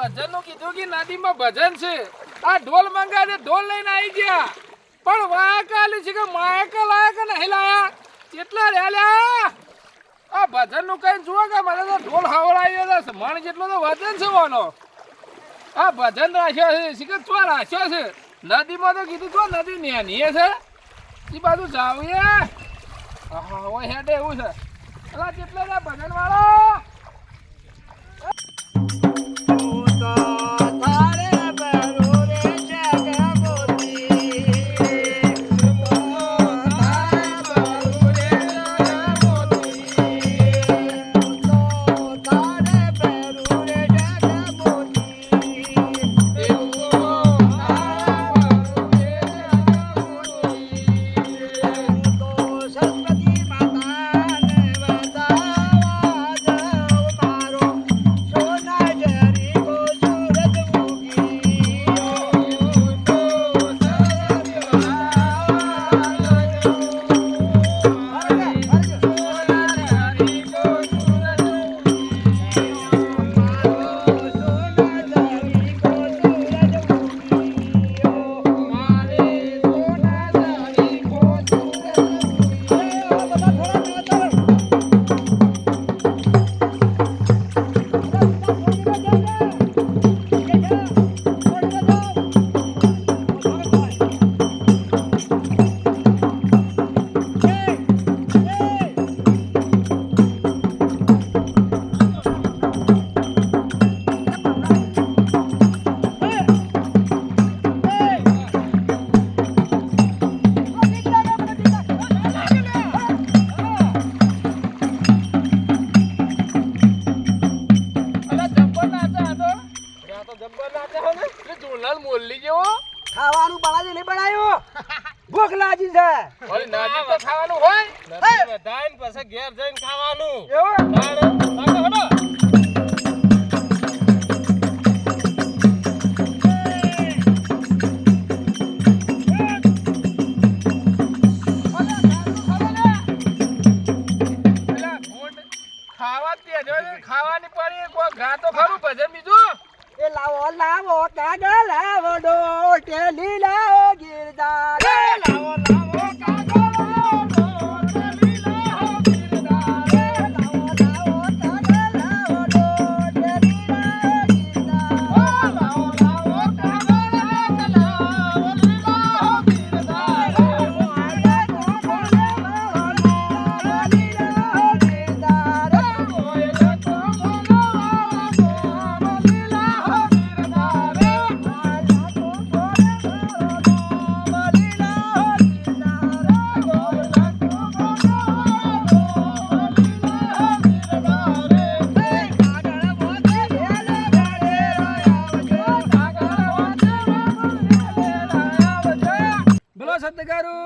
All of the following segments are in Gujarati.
ભજનનું કીધું કે નદીમાં ભજન છે. આ ઢોલ મંગા છે ઢોલ લઈને આવી ગયા. પણ વાયકા છે કે માયકા લાયા નહીં લાયા? કેટલા રહ્યા આ ભજનનું કઈ જુઓ કે મને તો ઢોલ હવડાવી છે. મણ જેટલો તો વજન છે વાનો આ ભજન રાખ્યો છે. શીખર ચો રાખ્યો છે? નદીમાં તો કીધું ચો નદી નેની છે. એ બાજુ જાવીએ હા ઓય હેડે એવું છે. અલા, કેટલા ભજન વાળો ભૂખ લાજી છે. તો ખાવાનું હોય. નદી બધાઈને પછી ઘેર જઈને ખાવાનું. એવું? ખાવા તે ખાવાની પડી કોઈ ઘા તો ખરું ભજન બીજું એ લાવો લાવો કાગળ લાવો ડોટેલી લાવો ગિરદાર. no, no. સતગરુ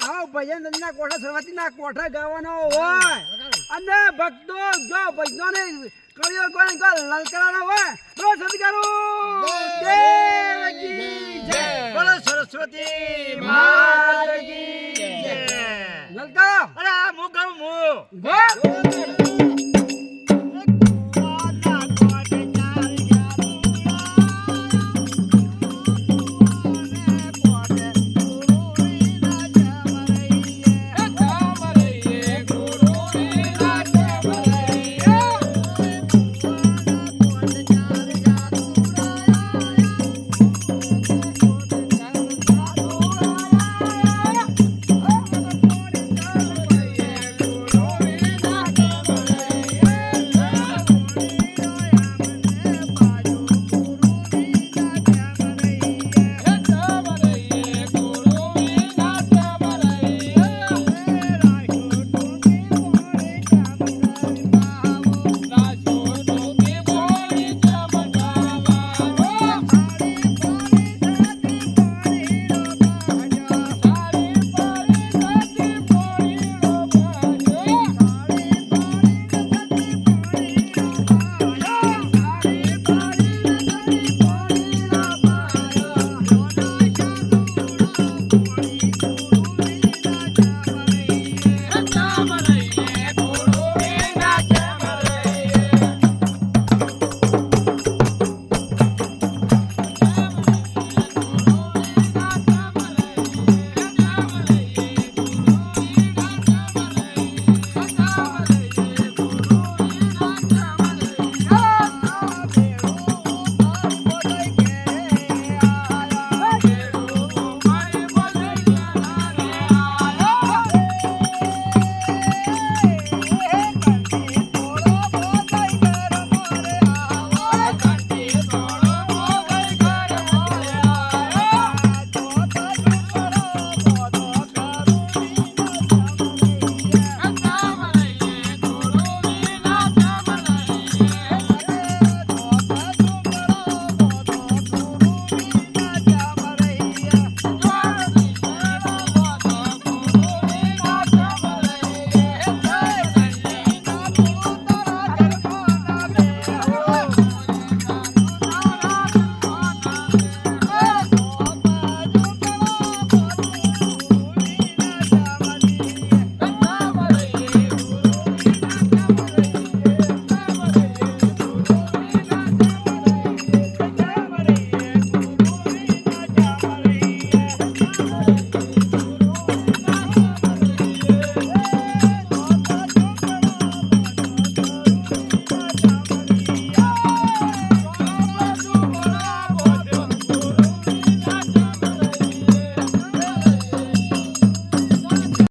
આવો ભજન ના કોઠા સરવાથી ના કોઠા ગાવાનો હોય. અને ભક્તો જો ભજનો ને કળિયો કોણ કોઈ લલકારાનો હોય તો સતગરુ કી જય. બોલો સરસ્વતી માતા કી જય. લલકારો અરે હું મુ હું